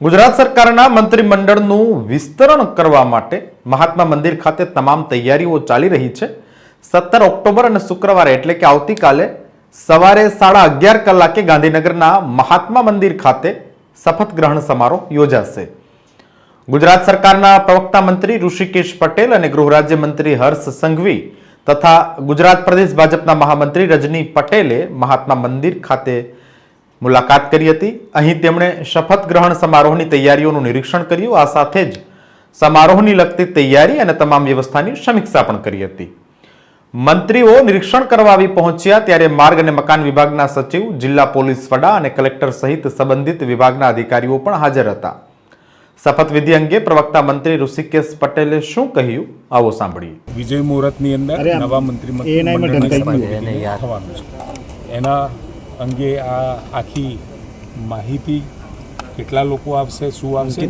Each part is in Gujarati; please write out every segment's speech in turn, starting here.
ગુજરાત સરકારના મંત્રીમંડળનું વિસ્તરણ કરવા માટે મહાત્મા મંદિર ખાતે તમામ તૈયારીઓ ચાલી રહી છે. સત્તર ઓક્ટોબર અને શુક્રવારે એટલે કે આવતીકાલે સવારે સાડા અગિયાર કલાકે ગાંધીનગરના મહાત્મા મંદિર ખાતે શપથ ગ્રહણ સમારોહ યોજાશે. ગુજરાત સરકારના પ્રવક્તા મંત્રી ઋષિકેશ પટેલ અને ગૃહ રાજ્યમંત્રી હર્ષ સંઘવી તથા ગુજરાત પ્રદેશ ભાજપના મહામંત્રી રજની પટેલે મહાત્મા મંદિર ખાતે મુલાકાત કરી હતી. અહીં તેમણે શપથ ગ્રહણ સમારોહની તૈયારીઓનું નિરીક્ષણ કર્યું. આ સાથે જ સમારોહની લગતી તૈયારી અને તમામ વ્યવસ્થાની સમીક્ષા પણ કરી હતી. મંત્રીઓ નિરીક્ષણ કરવા આવી પહોંચ્યા ત્યારે માર્ગ અને મકાન વિભાગના સચિવ જિલ્લા પોલીસ વડા અને કલેક્ટર સહિત સંબંધિત વિભાગના અધિકારીઓ પણ હાજર હતા. શપથવિધિ અંગે પ્રવક્તા મંત્રી ઋષિકેશ પટેલે શું કહ્યું? આવો સાંભળીએ. વિજય મુહૂર્તની અંદર નવા મંત્રી એના અંગે આ આખી માહિતી કેટલા લોકો આવશે શું આવશે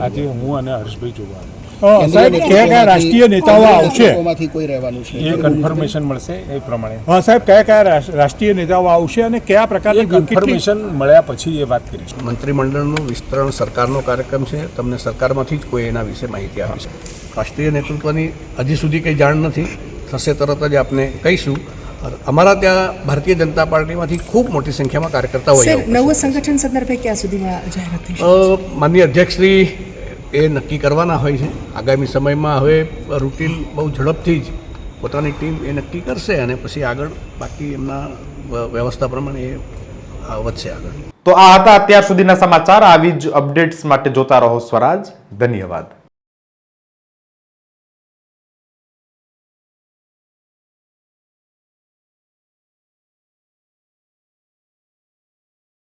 આજે હું અને હર્ષભાઈ જોવા સાહેબ કયા કયા રાષ્ટ્રીય નેતાઓ આવશે? કોઈ રહેવાનું એ કન્ફર્મેશન મળશે એ પ્રમાણે. હા સાહેબ કયા કયા રાષ્ટ્રીય નેતાઓ આવશે અને કયા પ્રકારની કન્ફર્મેશન મળ્યા પછી એ વાત કરીશું. મંત્રીમંડળનું વિસ્તરણ સરકારનો કાર્યક્રમ છે. તમને સરકારમાંથી જ કોઈ એના વિશે માહિતી આપીશ. રાષ્ટ્રીય નેતૃત્વની હજી સુધી કંઈ જાણ નથી. થશે તરત જ આપને કહીશું. અમારા ત્યાં ભારતીય જનતા પાર્ટીમાંથી ખૂબ મોટી સંખ્યામાં કાર્યકર્તાઓ નવું સંગઠન સંદર્ભે ક્યાં સુધીમાં જાહેરાત થઈ માનનીય અધ્યક્ષશ્રી એ નક્કી કરવાના હોય છે. આગામી સમયમાં હવે રૂટીન બહુ ઝડપથી જ પોતાની ટીમ એ નક્કી કરશે અને પછી આગળ બાકી એમના વ્યવસ્થા પ્રમાણે એ વધશે આગળ. તો આ હતા અત્યાર સુધીના સમાચાર. આવી જ અપડેટ્સ માટે જોતા રહો સ્વરાજ. ધન્યવાદ.